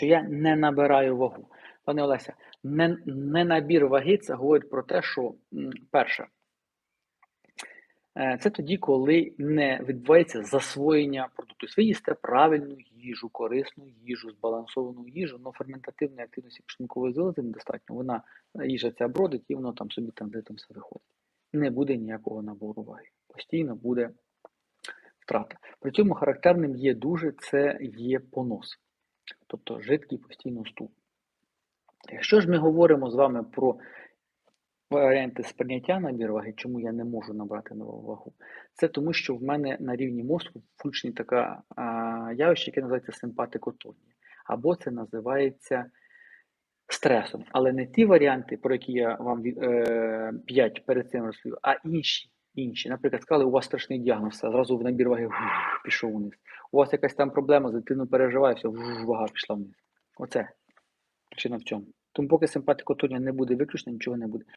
що я не набираю вагу. Пане Олеся, не, не набір ваги це говорить про те, що перше, е, це тоді, коли не відбувається засвоєння продукту. Тобто Ви їсте правильну їжу, корисну їжу, збалансовану їжу, але ферментативної активності пшенкової залози недостатньо. Вона е, їжа ця бродить і воно там собі там де там все виходить. Не буде ніякого набору ваги. Постійно буде втрата. При цьому характерним є дуже це є понос, тобто жидкий постійно стул. Якщо ж ми говоримо з вами про варіанти сприйняття набір ваги, чому я не можу набрати нову вагу, це тому, що в мене на рівні мозку включена така а, явище, яке називається симпатикотонія, або це називається стресом. Але не ті варіанти, про які я вам е, 5 перед цим розповів, а інші. Інші, наприклад, сказали, у вас страшний діагноз, все, зразу в набір ваги вух, пішов вниз. У вас якась там проблема, з дитину переживає, все, вух, вага пішла вниз. Оце причина в цьому. Тому поки симпатикотонія не буде виключена, нічого не буде.